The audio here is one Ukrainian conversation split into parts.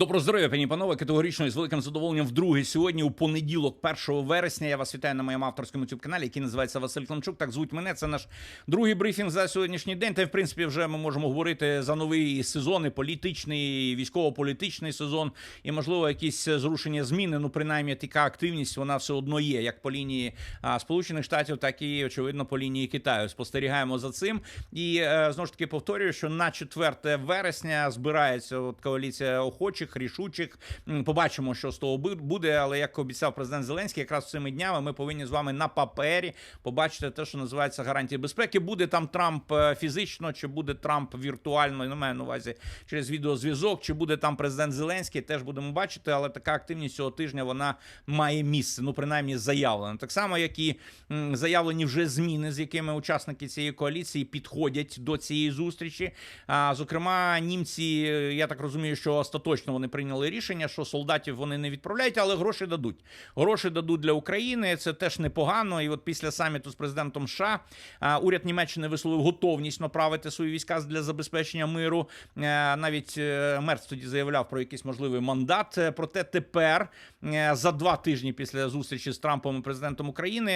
Доброго здоров'я, пані панове. Категорично і з великим задоволенням вдруге сьогодні, у понеділок, 1 вересня. Я вас вітаю на моєму авторському youtube каналі, який називається Василь Климчук. Так звуть мене. Це наш другий брифінг за сьогоднішній день. Та в принципі вже ми можемо говорити за новий сезон, і політичний, військово-політичний сезон, і можливо якісь зрушення зміни. Ну принаймні така активність вона все одно є, як по лінії Сполучених Штатів, так і очевидно по лінії Китаю. Спостерігаємо за цим. І е, знову ж таки повторюю, що на 4 вересня збирається от коаліція охочих, рішучих. М, Побачимо, що з того буде. Але як обіцяв президент Зеленський, якраз цими днями ми повинні з вами на папері побачити те, що називається гарантії безпеки. Буде там Трамп е, фізично, чи буде Трамп віртуально, на маю на увазі через відеозв'язок, чи буде там президент Зеленський, теж будемо бачити. Але така активність цього тижня вона має місце. Ну принаймні заявлена. Так само, як і заявлені вже зміни, з якими учасники цієї коаліції підходять до цієї зустрічі. А зокрема, німці, е, я так розумію, що остаточно вони прийняли рішення, що солдатів вони не відправляють, але гроші дадуть. Гроші дадуть для України. Це теж непогано. І от після саміту з президентом США уряд Німеччини висловив готовність направити свої війська для забезпечення миру. Е, Навіть е, Мерц тоді заявляв про якийсь можливий мандат. Е, Проте тепер за два тижні після зустрічі з Трампом і президентом України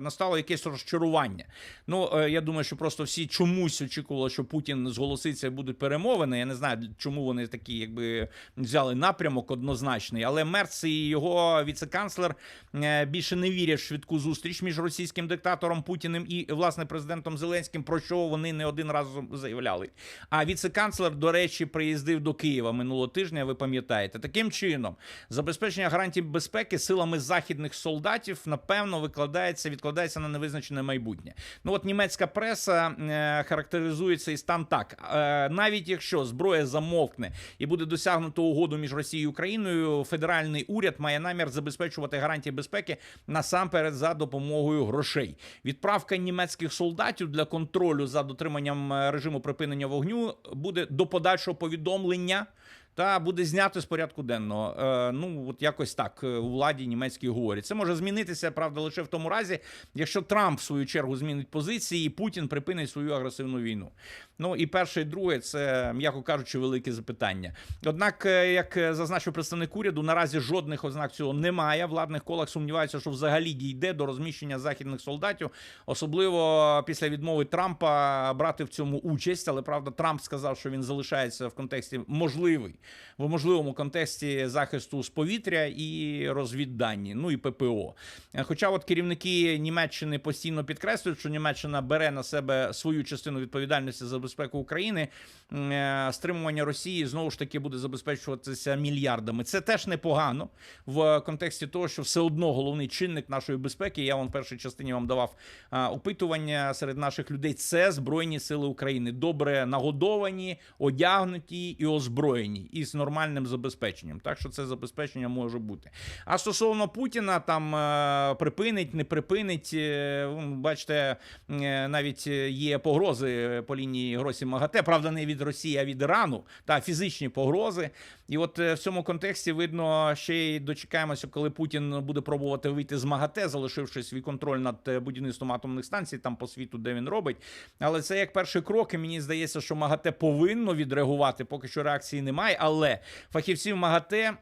настало якесь розчарування. Ну я думаю, що просто всі чомусь очікували, що Путін зголоситься і будуть перемовини. Я не знаю, чому вони такі, якби взяли напрямок однозначний. Але Мерц і його віце-канцлер е, більше не вірять в швидку зустріч між російським диктатором Путіним і власне президентом Зеленським, про що вони не один раз заявляли. А віце-канцлер, до речі, приїздив до Києва минулого тижня. Ви пам'ятаєте, таким чином забезпечення гарантій безпеки силами західних солдатів напевно викладається, відкладається на невизначене майбутнє. Ну от німецька преса е, характеризує цей стан так: е, навіть якщо зброя замовкне і буде досягнуто угоду між Росією і Україною, федеральний уряд має намір забезпечувати гарантії безпеки насамперед за допомогою грошей. Відправка німецьких солдатів для контролю за дотриманням е, режиму припинення вогню буде до подальшого повідомлення. Та буде знято з порядку денного. Е, ну от якось так е, у владі німецькій говорять. Це може змінитися, правда, лише в тому разі, якщо Трамп в свою чергу змінить позиції, і Путін припинить свою агресивну війну. Ну і перше, і друге, це м'яко кажучи, велике запитання. Однак, е, як е, зазначив представник уряду, наразі жодних ознак цього немає. Владних колах сумніваються, що взагалі дійде до розміщення західних солдатів, особливо після відмови Трампа брати в цьому участь. Але правда, Трамп сказав, що він залишається в контексті можливий в можливому контексті захисту з повітря і розвіддані, ну і ППО. Хоча от керівники Німеччини постійно підкреслюють, що Німеччина бере на себе свою частину відповідальності за безпеку України, е, стримування Росії знову ж таки буде забезпечуватися мільярдами. Це теж непогано в контексті того, що все одно головний чинник нашої безпеки. Я вам в першій частині вам давав опитування серед наших людей. Це збройні сили України, добре нагодовані, одягнуті і озброєні, і з нормальним забезпеченням. Так що це забезпечення може бути. А стосовно Путіна, там е, припинить, не припинить. е, бачите, навіть є погрози по лінії Гросі МАГАТЕ. Правда, не від Росії, а від Ірану, та фізичні погрози. І от е, в цьому контексті видно ще й дочекаємося, коли Путін буде пробувати вийти з МАГАТЕ, залишивши свій контроль над е, будівництвом атомних станцій там по світу, де він робить. Але це як перший крок. І мені здається, що МАГАТЕ повинно відреагувати. Поки що реакції немає. Але фахівці в МАГАТЕ.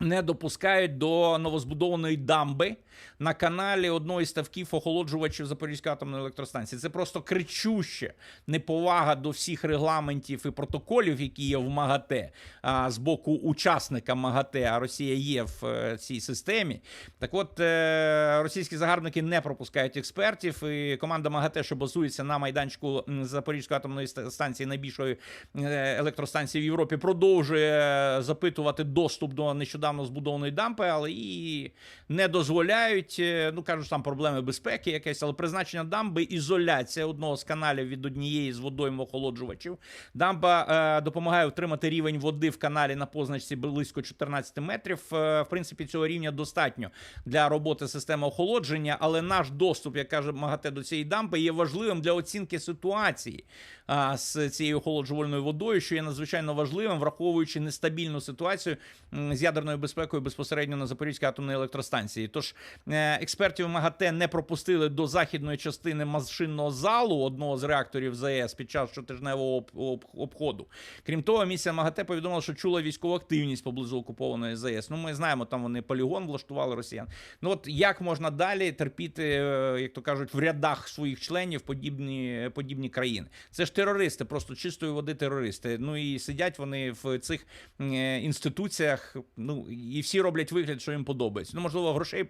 Не допускають до новозбудованої дамби на каналі одної з ставків охолоджувачів Запорізької атомної електростанції. Це просто кричуще неповага до всіх регламентів і протоколів, які є в МАГАТЕ а, з боку учасника МАГАТЕ, а Росія є в е, цій системі. Так от е, російські загарбники не пропускають експертів, і команда МАГАТЕ, що базується на майданчику Запорізької атомної станції, найбільшої е, електростанції в Європі, продовжує запитувати доступ до нещодавно збудованої дампи, але її не дозволяють. Е, Ну кажуть, там проблеми безпеки, якесь, але призначення дамби ізоляція одного з каналів від однієї з водойм охолоджувачів. Дамба е, допомагає утримати рівень води в каналі на позначці близько 14 метрів. Е, в принципі, цього рівня достатньо для роботи системи охолодження, але наш доступ, як каже МАГАТЕ, до цієї дамби є важливим для оцінки ситуації з цією охолоджувальною водою, що є надзвичайно важливим, враховуючи нестабільну ситуацію з ядерною енергетичною безпекою безпосередньо на Запорізькій атомній електростанції. Тож е, експертів МАГАТЕ не пропустили до західної частини машинного залу одного з реакторів ЗАЕС під час щотижневого об- об- обходу. Крім того, місія МАГАТЕ повідомила, що чула військову активність поблизу окупованої ЗАЕС. Ну, ми знаємо, там вони полігон влаштували росіян. Ну от як можна далі терпіти, е, як то кажуть, в рядах своїх членів подібні, подібні країни? Це ж терористи, просто чистої води терористи. Ну і сидять вони в цих е, інституціях. Ну і всі роблять вигляд, що їм подобається. Ну можливо, грошей.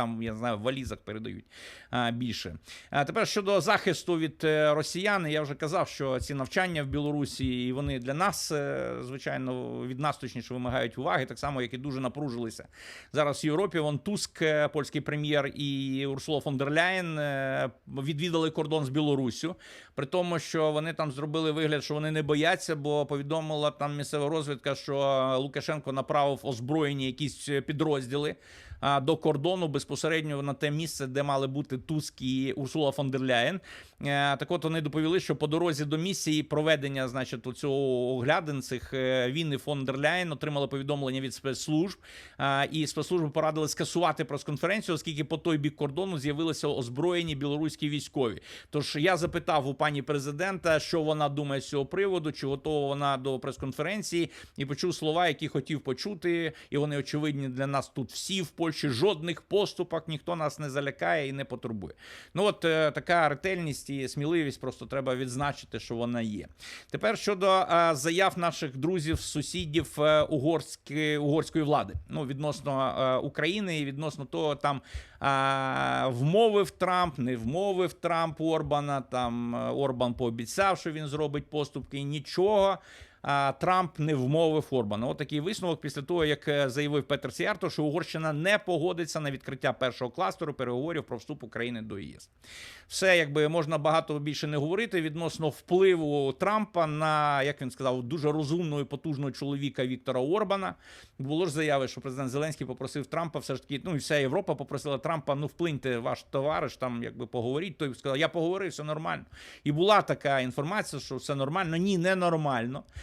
Там я не знаю, в валізах передають а, більше. А тепер щодо захисту від е, росіян, я вже казав, що ці навчання в Білорусі і вони для нас, е, звичайно, від нас точніше вимагають уваги, так само, як і дуже напружилися зараз в Європі. Вон Туск, е, польський прем'єр, і Урсула фон дер Ляєн відвідали кордон з Білоруссю, при тому, що вони там зробили вигляд, що вони не бояться, бо повідомила там місцева розвідка, що Лукашенко направив озброєні якісь підрозділи до кордону безпосередньо на те місце, де мали бути Туск і Урсула фон дер Ляєн. Е, Так от вони доповіли, що по дорозі до місії проведення, значить, цього оглядин цих е, він і фон дер Ляєн отримали повідомлення від спецслужб, і спецслужби порадили скасувати прес-конференцію, оскільки по той бік кордону з'явилися озброєні білоруські військові. Тож я запитав у пані президента, що вона думає з цього приводу, чи готова вона до прес-конференції, і почув слова, які хотів почути, і вони очевидні для нас тут всі в Польщі. Жодних поступок, ніхто нас не залякає і не потурбує. Ну от е, така ретельність і сміливість просто треба відзначити, що вона є. Тепер щодо е, заяв наших друзів, сусідів е, угорської, угорської влади, ну відносно е, України і відносно того, там е, вмовив Трамп, не вмовив Трамп Орбана. Там е, Орбан пообіцяв, що він зробить поступки, і нічого. Трамп не вмовив Орбана. От такий висновок після того, як е, заявив Петер Сіарто, що Угорщина не погодиться на відкриття першого кластеру переговорів про вступ України до ЄС. Все, якби можна багато більше не говорити відносно впливу Трампа на, як він сказав, дуже розумного і потужного чоловіка Віктора Орбана. Було ж заяви, що президент Зеленський попросив Трампа, все ж таки, ну і вся Європа попросила Трампа, ну вплиньте ваш товариш, там якби поговоріть. Той сказав, я поговорив, все нормально. І була така інформація, що все нормально. Ні, не нормально.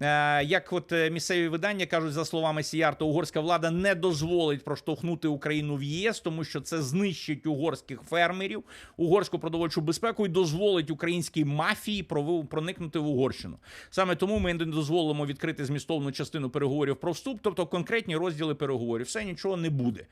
Е, Як от е, місцеві видання кажуть, за словами Сіярто, угорська влада не дозволить проштовхнути Україну в ЄС, тому що це знищить угорських фермерів, угорську продовольчу безпеку і дозволить українській мафії проникнути в Угорщину. Саме тому ми не дозволимо відкрити змістовну частину переговорів про вступ, тобто конкретні розділи переговорів. Все нічого не буде.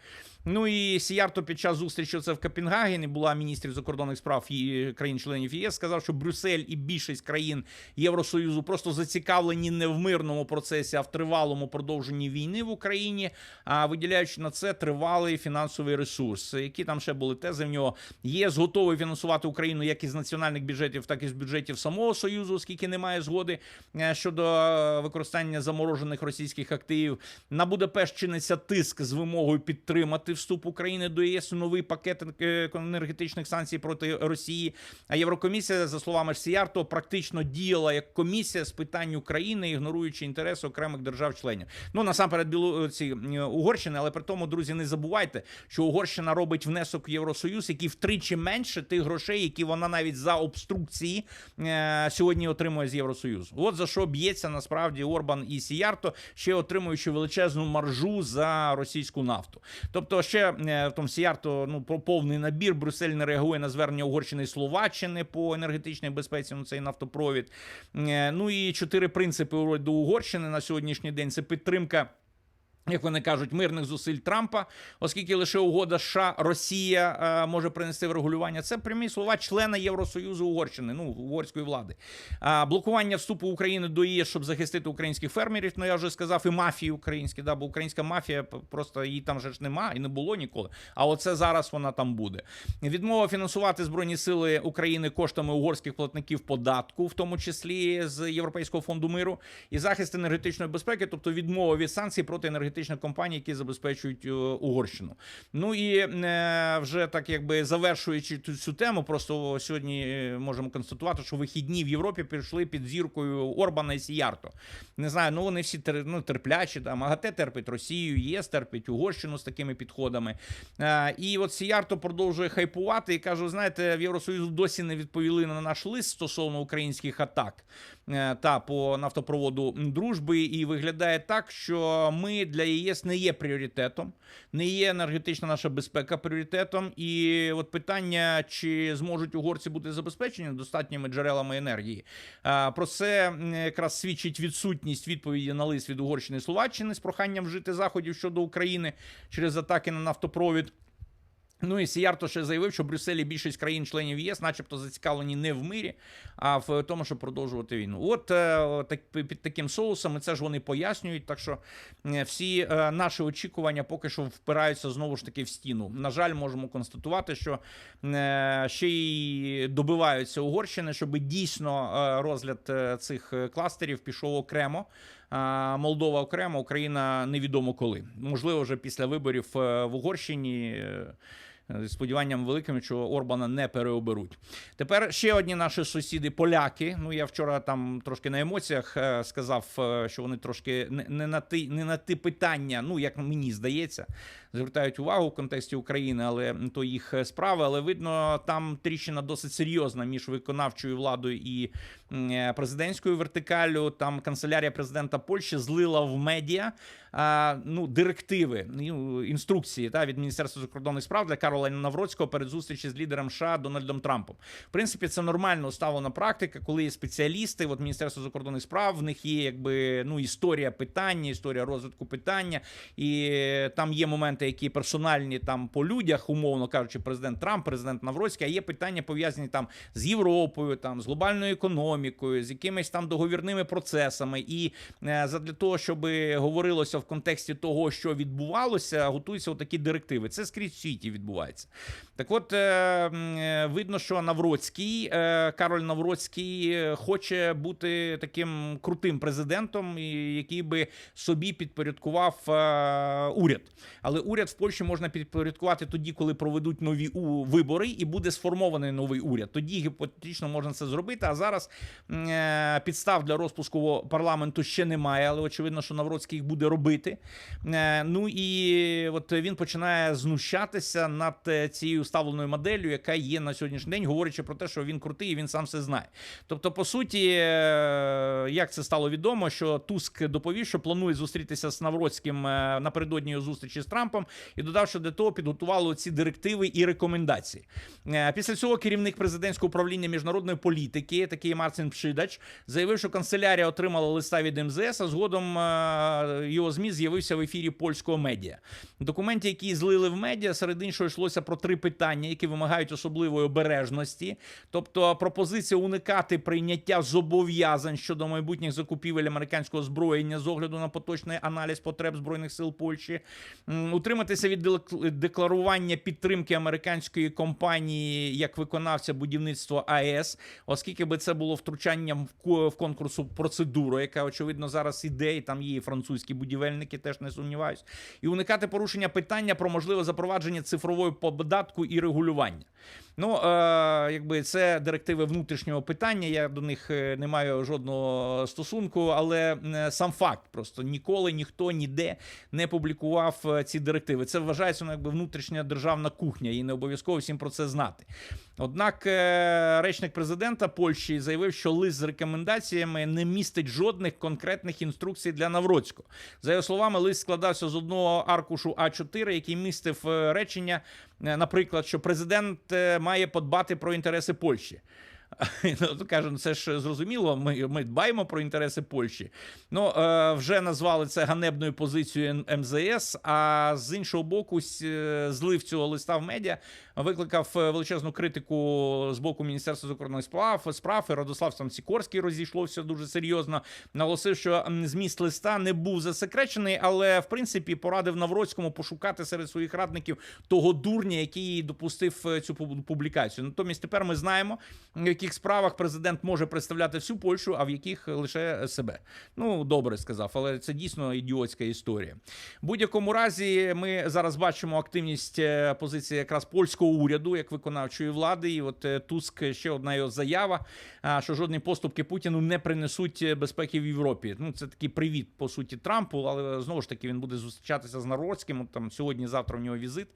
Ну і Сіярто під час зустрічі це в Копенгагені була міністрів закордонних справ і країн-членів ЄС. Сказав, що Брюссель і більшість країн Євросоюзу просто зацікавлені не в мирному процесі, а в тривалому продовженні війни в Україні, а виділяючи на це тривалий фінансовий ресурс. Які там ще були тези в нього? ЄС готовий фінансувати Україну як із національних бюджетів, так і з бюджетів самого союзу, оскільки немає згоди е, щодо е, використання заморожених російських активів. На Будапешт чиниться тиск з вимогою підтримати вступ України до ЄС новий пакет е, енергетичних санкцій проти Росії. А Єврокомісія, за словами Сіярто, практично діяла як комісія з питань України, ігноруючи інтереси окремих держав-членів. Ну насамперед біло ці е, Угорщини, але при тому, друзі, не забувайте, що Угорщина робить внесок в Євросоюз, який втричі менше тих грошей, які вона навіть за обструкції е, сьогодні отримує з Євросоюзу. От за що б'ється насправді Орбан і Сіярто, ще отримуючи величезну маржу за російську нафту. Тобто, ще е, тому Сіярто ну про повний набір. Брюссель не реагує на звернення Угорщини і Словаччини по енергетичній безпеці на цей нафтопровід. Е, Ну і чотири принципи до Угорщини на сьогоднішній день це підтримка. Як вони кажуть, мирних зусиль Трампа, оскільки лише угода США Росія е, може принести врегулювання. Це прямі слова члена Євросоюзу Угорщини, ну угорської влади. А блокування вступу України до ЄС, щоб захистити українських фермерів. Ну я вже сказав, і мафії українські, да, бо українська мафія просто її там же ж нема і не було ніколи. А оце зараз вона там буде. Відмова фінансувати збройні сили України коштами угорських платників податку, в тому числі з Європейського фонду миру, і захист енергетичної безпеки, тобто відмова від санкцій проти енергетичних компаній, які забезпечують е, Угорщину. Ну і е, вже так якби завершуючи цю, тему, просто сьогодні е, можемо констатувати, що вихідні в Європі пішли під зіркою Орбана і Сіярто. Не знаю, ну вони всі ну, терплячі. Там МАГАТЕ терпить Росію, ЄС терпить Угорщину з такими підходами. І от Сіярто продовжує хайпувати і каже: знаєте, в Євросоюзу досі не відповіли на наш лист стосовно українських атак. Е, та по нафтопроводу дружби. І виглядає так, що ми для ЄС не є пріоритетом, не є енергетична наша безпека пріоритетом. І от питання, чи зможуть угорці бути забезпечені достатніми джерелами енергії. Про це якраз свідчить відсутність відповіді на лист від Угорщини і Словаччини з проханням вжити заходів щодо України через атаки на нафтопровід. Ну і Сіярто ще заявив, що в Брюсселі більшість країн-членів ЄС, начебто, зацікавлені не в мирі, а в тому, щоб продовжувати війну. От е, так під таким соусом це ж вони пояснюють. Так що е, всі е, наші очікування поки що впираються знову ж таки в стіну. На жаль, можемо констатувати, що ще й добиваються Угорщини, щоб дійсно розгляд цих кластерів пішов окремо. Молдова окремо, Україна невідомо коли. Можливо, вже після виборів е, в Угорщині. Е, Зі сподіванням великим, що Орбана не переоберуть. Тепер ще одні наші сусіди, поляки. Ну я вчора там трошки на емоціях е, сказав, е, що вони трошки не, на ті, не на ті питання, ну як мені здається, звертають увагу в контексті України, але то їх справи. Але видно, там тріщина досить серйозна між виконавчою владою і президентською вертикалю. Там канцелярія президента Польщі злила в медіа ну, директиви, ну, інструкції та, від Міністерства закордонних справ для Карола Навроцького перед зустрічі з лідером США Дональдом Трампом. В принципі, це нормально ставлена практика, коли є спеціалісти, от Міністерство закордонних справ, в них є якби ну, історія питання, історія розвитку питання, і там є моменти, які персональні там по людях, умовно кажучи, президент Трамп, президент Навроцький, а є питання пов'язані там з Європою, там з глобальною економікою, з якимись там договірними процесами. І е, задля того, щоб говорилося в контексті того, що відбувалося, готуються отакі директиви. Це скрізь в світі відбувається. Так, от е, е, видно, що Навроцький, е, Кароль Навроцький хоче бути таким крутим президентом, який би собі підпорядкував уряд. Але уряд в Польщі можна підпорядкувати тоді, коли проведуть нові вибори, і буде сформований новий уряд. Тоді гіпотетично можна це зробити. А зараз підстав для розпуску парламенту ще немає, але очевидно, що Навроцький їх буде робити. Е, Ну і от він починає знущатися над е, цією ставленою моделлю, яка є на сьогоднішній день, говорячи про те, що він крутий і він сам все знає. Тобто, по суті, е, як це стало відомо, що Туск доповів, що планує зустрітися з Навроцьким напередодні зустрічі з Трампом, і додав, що для того підготували ці директиви і рекомендації. Після цього керівник президентського управління міжнародної політики, такий Марцин Пшидач, заявив, що канцелярія отримала листа від МЗС, а згодом його ЗМІ з'явився в ефірі польського медіа. В документі, які злили в медіа, серед іншого йшлося про три питання, які вимагають особливої обережності, тобто пропозиція уникати прийняття зобов'язань щодо майбутніх закупівель американського озброєння з огляду на поточний аналіз потреб збройних сил Польщі, утриматися від декларування підтримки американської компанії як виконавця будівництва АЕС, оскільки би це було втручанням в конкурсу процедуру, яка очевидно зараз іде, і там є і французькі будівельники, теж не сумніваюсь, і уникати порушення питання про можливе запровадження цифрової податку і регулювання. Ну, е, якби це директиви внутрішнього питання. Я до них е, не маю жодного стосунку, але е, сам факт просто ніколи ніхто ніде не публікував е, ці директиви. Це вважається ну, якби внутрішня державна кухня, і не обов'язково всім про це знати. Однак е, речник президента Польщі заявив, що лист з рекомендаціями не містить жодних конкретних інструкцій для Навроцького. За його словами, лист складався з одного аркушу А4, який містив речення, наприклад, що президент е, має подбати про інтереси Польщі. Ну, то ну це ж зрозуміло. Ми, ми дбаємо про інтереси Польщі. Ну е, вже назвали це ганебною позицією МЗС. А з іншого боку, е, злив цього листа в медіа викликав е, величезну критику з боку Міністерства закордонних справ справ. І Радослав там Сікорський розійшлося дуже серйозно. Наголосив, що зміст листа не був засекречений, але в принципі порадив Навроцькому пошукати серед своїх радників того дурня, який допустив е, цю пуб- публікацію. Натомість тепер ми знаємо, в яких справах президент може представляти всю Польщу, а в яких лише себе. Ну добре сказав, але це дійсно ідіотська історія. В будь-якому разі, ми зараз бачимо активність е, позиції якраз польського польського уряду як виконавчої влади. І от е, Туск ще одна його заява, що жодні поступки Путіну не принесуть е, безпеки в Європі. Ну це такий привіт по суті Трампу, але знову ж таки він буде зустрічатися з Народським. От Там сьогодні, завтра в нього візит.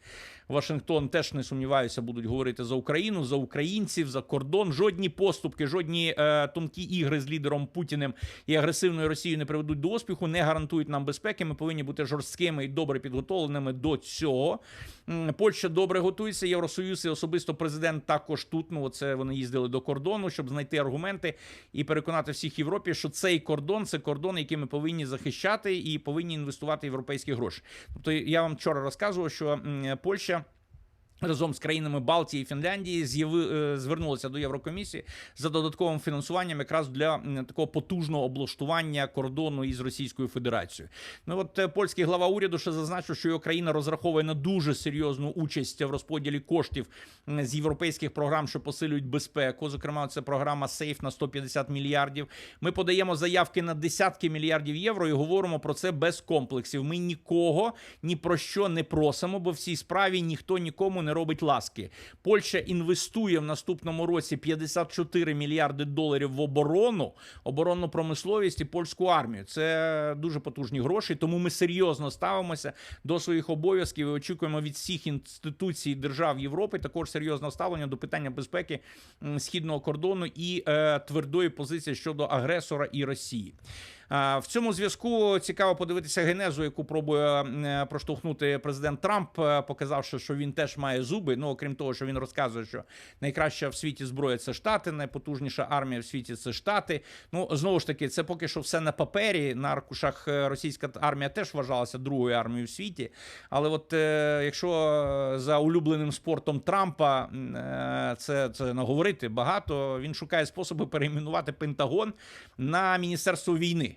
Вашингтон теж не сумніваюся, будуть говорити за Україну, за українців, за кордон. Жодні поступки, жодні е, тонкі ігри з лідером Путіним і агресивною Росією не приведуть до успіху, не гарантують нам безпеки. Ми повинні бути жорсткими і добре підготовленими до цього. Польща добре готується. Євросоюз і особисто президент також тут. Ну це вони їздили до кордону, щоб знайти аргументи і переконати всіх Європі, що цей кордон це кордон, який ми повинні захищати і повинні інвестувати європейські гроші. Тобто я вам вчора розказував, що Польща. Разом з країнами Балтії і Фінляндії е, звернулися до Єврокомісії за додатковим фінансуванням якраз для такого потужного облаштування кордону із Російською Федерацією. Ну от е, польський глава уряду ще зазначив, що його країна розраховує на дуже серйозну участь в розподілі коштів з європейських програм, що посилюють безпеку. Зокрема, це програма Сейф на 150 мільярдів. Ми подаємо заявки на десятки мільярдів євро і говоримо про це без комплексів. Ми нікого ні про що не просимо, бо в цій справі ніхто нікому не робить ласки. Польща інвестує в наступному році 54 мільярди доларів в оборону, оборонну промисловість і польську армію. Це дуже потужні гроші. Тому ми серйозно ставимося до своїх обов'язків і очікуємо від всіх інституцій держав Європи також серйозного ставлення до питання безпеки східного кордону і е, твердої позиції щодо агресора і Росії. В цьому зв'язку цікаво подивитися генезу, яку пробує е, проштовхнути президент Трамп, е, показавши, що він теж має зуби. Ну окрім того, що він розказує, що найкраща в світі зброя це штати, найпотужніша армія в світі це штати. Ну знову ж таки, це поки що все на папері. На аркушах е, російська армія теж вважалася другою армією в світі. Але от якщо за улюбленим спортом Трампа це, це наговорити багато, він шукає способи перейменувати Пентагон на міністерство війни.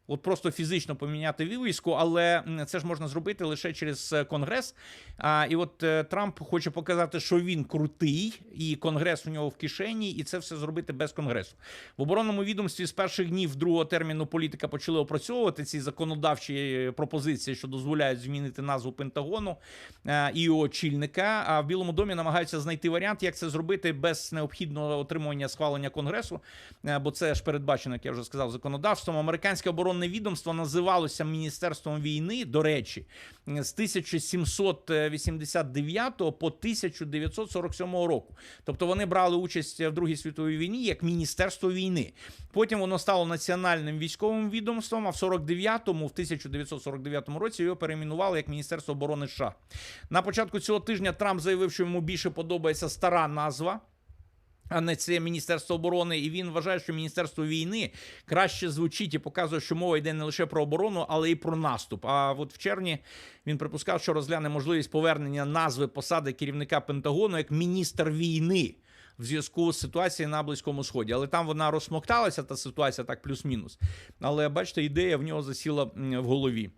От просто фізично поміняти вивіску, але це ж можна зробити лише через е, конгрес. А, і от е, Трамп хоче показати, що він крутий, і конгрес у нього в кишені, і це все зробити без конгресу. В оборонному відомстві з перших днів другого терміну політика почали опрацьовувати ці законодавчі е, пропозиції, що дозволяють змінити назву Пентагону і його очільника. А в Білому домі намагаються знайти варіант, як це зробити без необхідного отримування схвалення конгресу, бо це ж передбачено, як я вже сказав, законодавством. Американське оборонне відомство називалося Міністерством війни. До речі, з 1789 по 1947 року. Тобто вони брали участь в Другій світовій війні як Міністерство війни. Потім воно стало національним військовим відомством. А в 49-му, в 1949 році його перейменували як Міністерство оборони США. На початку цього тижня Трамп заявив, що йому більше подобається стара назва. А не це Міністерство оборони, і він вважає, що Міністерство війни краще звучить і показує, що мова йде не лише про оборону, але й про наступ. А от в червні він припускав, що розгляне можливість повернення назви посади керівника Пентагону як міністр війни в зв'язку з ситуацією на Близькому Сході. Але там вона розсмокталася, та ситуація так плюс-мінус. Але бачите, ідея в нього засіла в голові.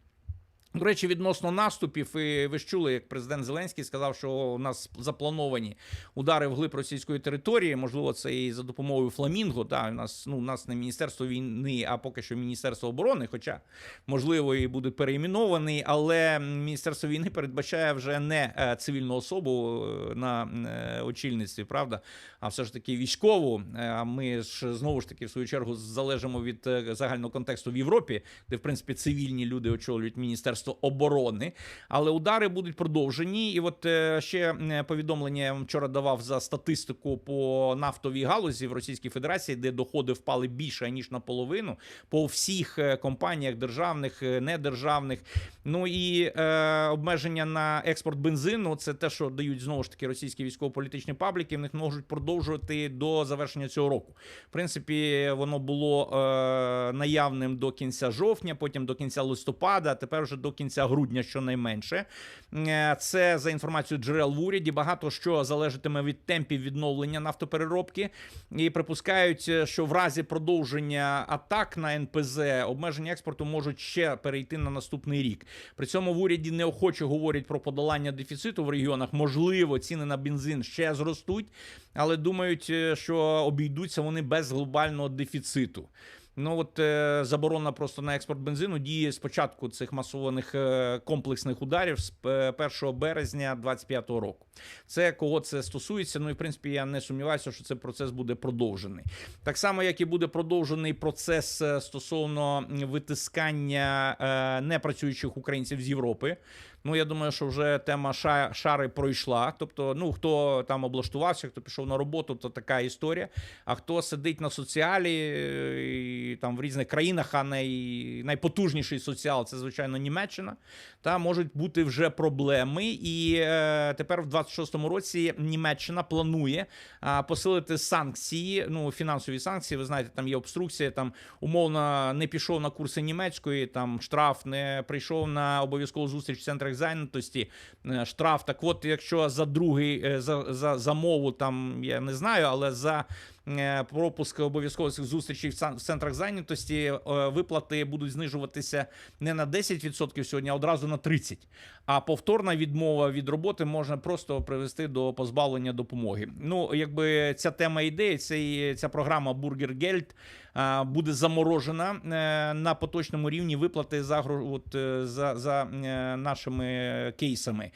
До речі, відносно наступів, і ви ж чули, як президент Зеленський сказав, що у нас заплановані удари вглиб російської території. Можливо, це і за допомогою Фламінго. Та у нас ну у нас не міністерство війни, а поки що міністерство оборони. Хоча можливо і буде переіменований, але міністерство війни передбачає вже не е, цивільну особу е, на е, очільництві, правда, а все ж таки військову. А ми ж знову ж таки в свою чергу залежимо від загального контексту в Європі, де в принципі цивільні люди очолюють міністерство оборони. Але удари будуть продовжені. І от е, ще е, повідомлення я вам вчора давав за статистику по нафтовій галузі в Російській Федерації, де доходи впали більше ніж наполовину по всіх е, компаніях державних, недержавних. Ну і е, обмеження на експорт бензину це те, що дають знову ж таки російські військово-політичні пабліки. В них можуть продовжувати до завершення цього року. В принципі, воно було е, наявним до кінця жовтня, потім до кінця листопада, а тепер вже до кінця грудня, щонайменше. Е, Це за інформацією джерел в уряді. Багато що залежатиме від темпів відновлення нафтопереробки. І припускають, е, що в разі продовження атак на НПЗ обмеження експорту можуть ще перейти на наступний рік. При цьому в уряді неохоче говорять про подолання дефіциту в регіонах. Можливо, ціни на бензин ще зростуть, але думають, е, що обійдуться вони без глобального дефіциту. Ну от е, заборона просто на експорт бензину діє з початку цих масованих е, комплексних ударів з е, 1 березня 2025 року. Це кого це стосується. Ну і в принципі я не сумніваюся, що цей процес буде продовжений. Так само, як і буде продовжений процес е, стосовно витискання е, непрацюючих українців з Європи. Ну, я думаю, що вже тема шари пройшла. Тобто, ну хто там облаштувався, хто пішов на роботу, то така історія. А хто сидить на соціалі е, і там в різних країнах, а най, найпотужніший соціал це звичайно Німеччина. Та можуть бути вже проблеми. І е, тепер в 26-му році Німеччина планує а, посилити санкції, ну фінансові санкції. Ви знаєте, там є обструкція. Там умовно не пішов на курси німецької, там штраф, не прийшов на обов'язкову зустріч в центрах зайнятості. е, Штраф. Так, от, якщо за другий е, за, за, за мову, там я не знаю, але за е, пропуск обов'язкових зустрічей в центрах зайнятості виплати будуть знижуватися не на 10% сьогодні, а одразу на 30%. А повторна відмова від роботи можна просто привести до позбавлення допомоги. Ну, якби ця тема цей, ця програма Бургергельд а, буде заморожена е, на поточному рівні виплати за, от, е, за, за е, нашими кейсами.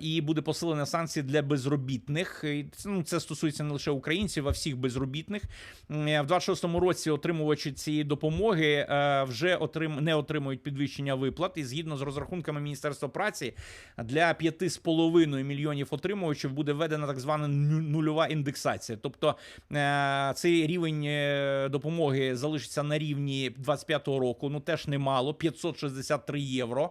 І буде посилена санкції для безробітних. Ну, це стосується не лише українців, а всіх безробітних. В 26-му році отримувачі цієї допомоги вже отрим... не отримують підвищення виплат. І згідно з розрахунками Міністерства праці, для 5,5 мільйонів отримувачів буде введена так звана ну- нульова індексація. Тобто цей рівень е, допомоги залишиться на рівні 25-го року. Ну теж немало 563 євро.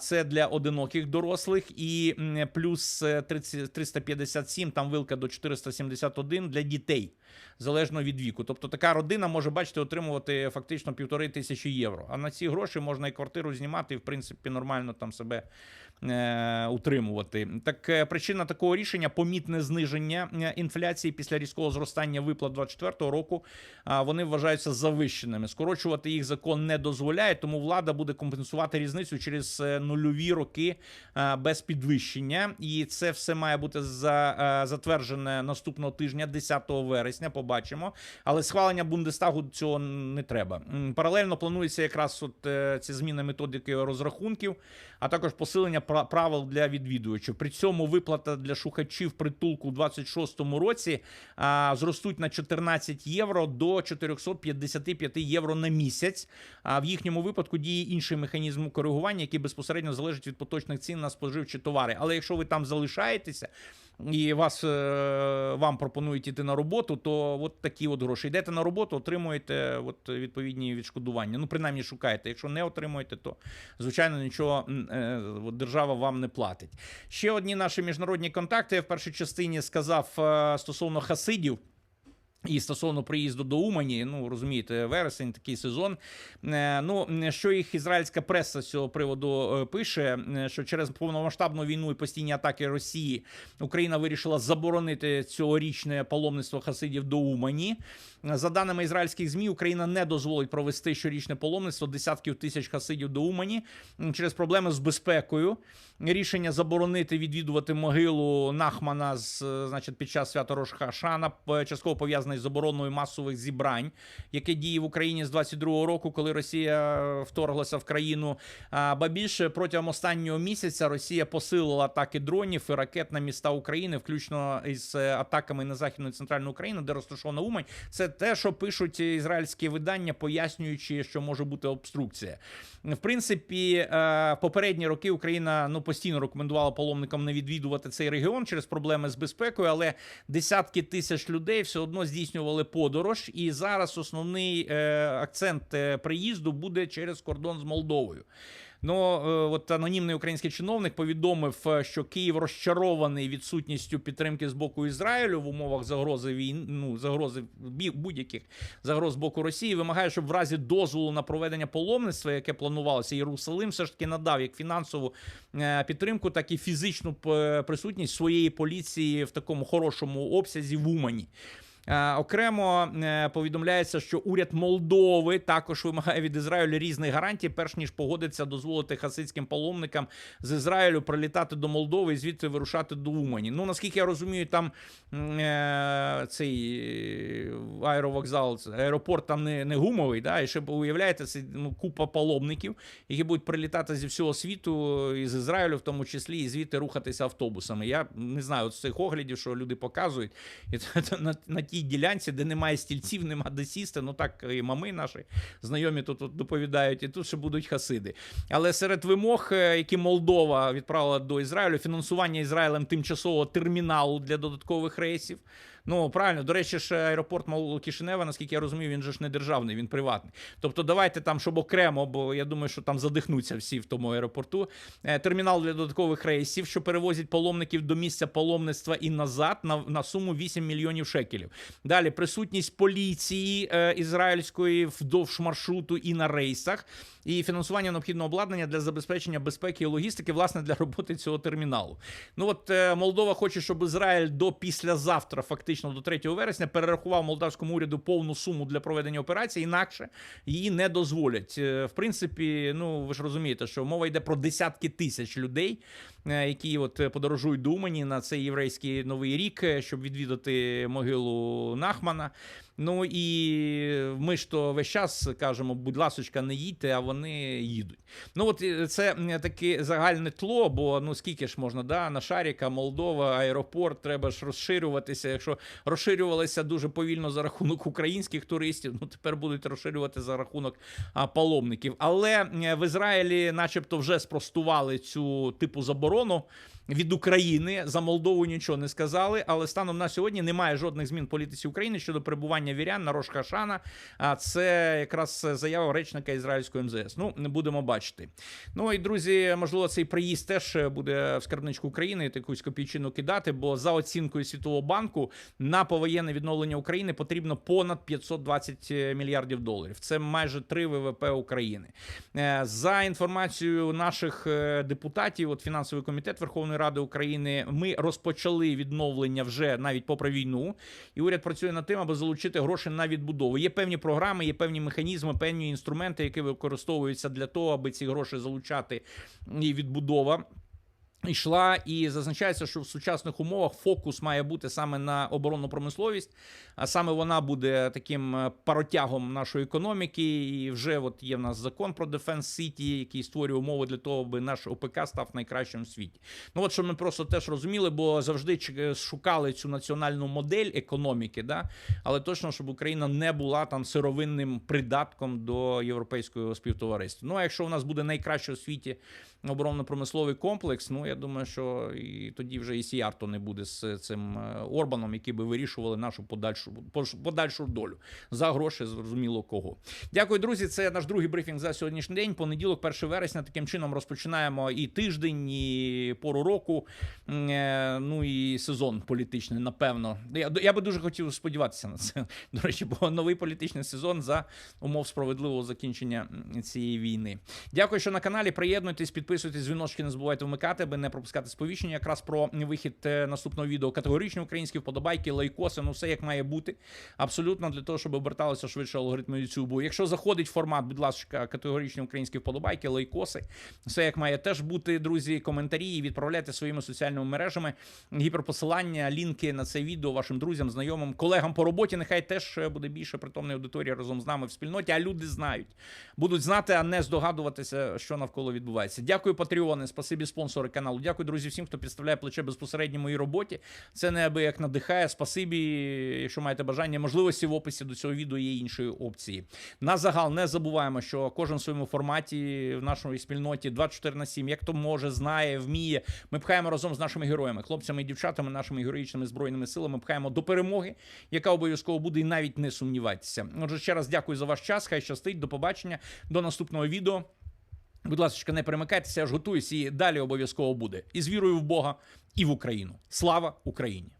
Це для одиноких дорослих, і плюс е, 30 357, там вилка до 471 для дітей, залежно від віку. Тобто така родина може бачите отримувати фактично півтори тисячі євро. А на ці гроші можна і квартиру знімати, і в принципі нормально там себе е, утримувати. Так е, причина такого рішення помітне зниження е, інфляції після різкого зростання виплат 24 року. Вони вважаються завищеними. Скорочувати їх закон не дозволяє, тому влада буде компенсувати різницю через е, нульові роки е, без підвищення. І це все має бути за, е, затверджене наступного тижня, 10 вересня. Побачимо. Але схвалення Бундестагу цього не треба. Паралельно планується якраз от е, ці зміни методики розрахунків, а також посилення правил для відвідувачів. При цьому виплата для шукачів притулку у 26-му році а, зростуть на 14 євро до 455 євро на місяць. А в їхньому випадку діє інший механізм коригування, який безпосередньо залежить від поточних цін на споживчі товари. Але якщо ви там залишаєтеся і вас е, вам пропонують іти на роботу, то от такі от гроші. Йдете на роботу, отримуєте от відповідні відшкодування. Ну, принаймні шукаєте. Якщо не отримуєте, то звичайно нічого е, держава вам не платить. Ще одні наші міжнародні контакти. Я в першій частині сказав е, стосовно хасидів. І стосовно приїзду до Умані, ну розумієте, вересень такий сезон. Е, Ну що їх ізраїльська преса з цього приводу е, пише, е, що через повномасштабну війну і постійні атаки Росії Україна вирішила заборонити цьогорічне паломництво хасидів до Умані. За даними ізраїльських змі, Україна не дозволить провести щорічне паломництво десятків тисяч хасидів до Умані через проблеми з безпекою. Рішення заборонити відвідувати могилу Нахмана з значить під час свята Рошхашана частково пов'язаний з забороною масових зібрань, яке діє в Україні з 22-го року, коли Росія вторглася в країну. Ба більше протягом останнього місяця Росія посилила атаки дронів і ракет на міста України, включно із е, атаками на західну і центральну Україну, де розташована Умань. Це те, що пишуть ізраїльські видання, пояснюючи, що може бути обструкція. В принципі, е, попередні роки Україна ну постійно рекомендувала паломникам не відвідувати цей регіон через проблеми з безпекою, але десятки тисяч людей все одно здійснювали подорож. І зараз основний е, акцент е, приїзду буде через кордон з Молдовою. Ну, е, от анонімний український чиновник повідомив, що Київ розчарований відсутністю підтримки з боку Ізраїлю в умовах загрози війн, ну загрози будь-яких загроз з боку Росії. Вимагає, щоб в разі дозволу на проведення паломництва, яке планувалося, Єрусалим все ж таки надав як фінансову підтримку, так і фізичну присутність своєї поліції в такому хорошому обсязі в Умані. Е, Окремо е, повідомляється, що уряд Молдови також вимагає від Ізраїлю різних гарантій, перш ніж погодиться дозволити хасидським паломникам з Ізраїлю прилітати до Молдови і звідти вирушати до Умані. Ну наскільки я розумію, там е, цей аеровокзал, аеропорт там не, не гумовий, да, і ще уявляєте, це ну, купа паломників, які будуть прилітати зі всього світу, із Ізраїлю, в тому числі, і звідти рухатися автобусами. Я не знаю от з цих оглядів, що люди показують. І на, на тій ділянці, де немає стільців, нема де сісти. Ну так і мами наші знайомі тут, тут доповідають, і тут ще будуть хасиди. Але серед вимог, е, які Молдова відправила до Ізраїлю, фінансування Ізраїлем тимчасового терміналу для додаткових рейсів. Ну правильно, до речі, ж аеропорт Кишинева, наскільки я розумію, він же ж не державний, він приватний. Тобто, давайте там, щоб окремо, бо я думаю, що там задихнуться всі в тому аеропорту. е, Термінал для додаткових рейсів, що перевозять паломників до місця паломництва і назад на, на суму 8 мільйонів шекелів. Далі присутність поліції е, ізраїльської вдовж маршруту і на рейсах, і фінансування необхідного обладнання для забезпечення безпеки і логістики, власне, для роботи цього терміналу. Ну от е, Молдова хоче, щоб Ізраїль до післязавтра, фактично до 3 вересня, перерахував молдавському уряду повну суму для проведення операції, інакше її не дозволять. Е, В принципі, ну ви ж розумієте, що мова йде про десятки тисяч людей, які от е, подорожують до Умані на цей єврейський новий рік, е, щоб відвідати могилу Нахмана. Ну і ми ж то весь час кажемо, будь ласочка, не їдьте, а вони їдуть. Ну от е, це таке загальне тло, бо ну скільки ж можна, да, на Шаріка, Молдова, аеропорт, треба ж розширюватися. Якщо розширювалися дуже повільно за рахунок українських туристів, ну тепер будуть розширювати за рахунок паломників. Але е, в Ізраїлі, начебто, вже спростували цю типу заборону. оборону. Від України за Молдову нічого не сказали, але станом на сьогодні немає жодних змін в політиці України щодо перебування вірян на Рошхашана. А це якраз заява речника ізраїльської МЗС. Ну, не будемо бачити. Ну і друзі, можливо, цей приїзд теж буде в скарбничку України якусь копійчину кидати, бо за оцінкою Світового банку на повоєнне відновлення України потрібно понад 520 мільярдів доларів. Це майже 3 ВВП України. Е, За інформацією наших е, депутатів, от фінансовий комітет Верховної Ради України, ми розпочали відновлення вже навіть попри війну, і уряд працює над тим, аби залучити гроші на відбудову. Є певні програми, є певні механізми, певні інструменти, які використовуються для того, аби ці гроші залучати і відбудова. Йшла і зазначається, що в сучасних умовах фокус має бути саме на оборонну промисловість, а саме вона буде таким е, паротягом нашої економіки. І вже от є в нас закон про Defense City, який створює умови для того, аби наш ОПК став найкращим в світі. Ну от щоб ми просто теж розуміли, бо завжди ч- шукали цю національну модель економіки, да? але точно, щоб Україна не була там сировинним придатком до європейського співтовариства. Ну а якщо у нас буде найкраще у світі оборонно-промисловий комплекс, ну я думаю, що і тоді вже і Сіарто не буде з цим е, Орбаном, які би вирішували нашу подальшу подальшу долю за гроші, зрозуміло кого. Дякую, друзі. Це наш другий брифінг за сьогоднішній день. Понеділок, 1 вересня. Таким чином розпочинаємо і тиждень, і пору року. е, Ну і сезон політичний, напевно. Я, я би дуже хотів сподіватися на це. До речі, бо новий політичний сезон за умов справедливого закінчення цієї війни. Дякую, що на каналі. Приєднуйтесь, підписуйтесь, дзвіночки не забувайте вмикати, аби не пропускати сповіщення якраз про вихід е, наступного відео. Категоричні українські вподобайки, лайкоси, ну все як має бути. Абсолютно для того, щоб оберталися швидше алгоритми YouTube. Якщо заходить формат, будь ласка, категоричні українські вподобайки, лайкоси, все як має теж бути, друзі. Коментарі відправляйте своїми соціальними мережами гіперпосилання, лінки на це відео вашим друзям, знайомим, колегам по роботі. Нехай теж е, буде більше притомної аудиторії разом з нами в спільноті. А люди знають, будуть знати, а не здогадуватися, що навколо відбувається. Дякую, Патреони, спасибі спонсори каналу. Дякую, друзі, всім, хто підставляє плече безпосередньо моїй роботі. Це неабияк надихає. Спасибі, якщо маєте бажання, можливості в описі до цього відео є інші опції. На загал не забуваємо, що кожен в своєму форматі в нашій спільноті 24 на 7, як хто може, знає, вміє. Ми пхаємо разом з нашими героями, хлопцями і дівчатами, нашими героїчними збройними силами. Пхаємо до перемоги, яка обов'язково буде, і навіть не сумнівайтеся. Отже, ще раз дякую за ваш час. Хай щастить. До побачення, до наступного відео. Будь ласка, не перемикайтеся, я ж готуюсь, і далі обов'язково буде. І з вірою в Бога, і в Україну. Слава Україні!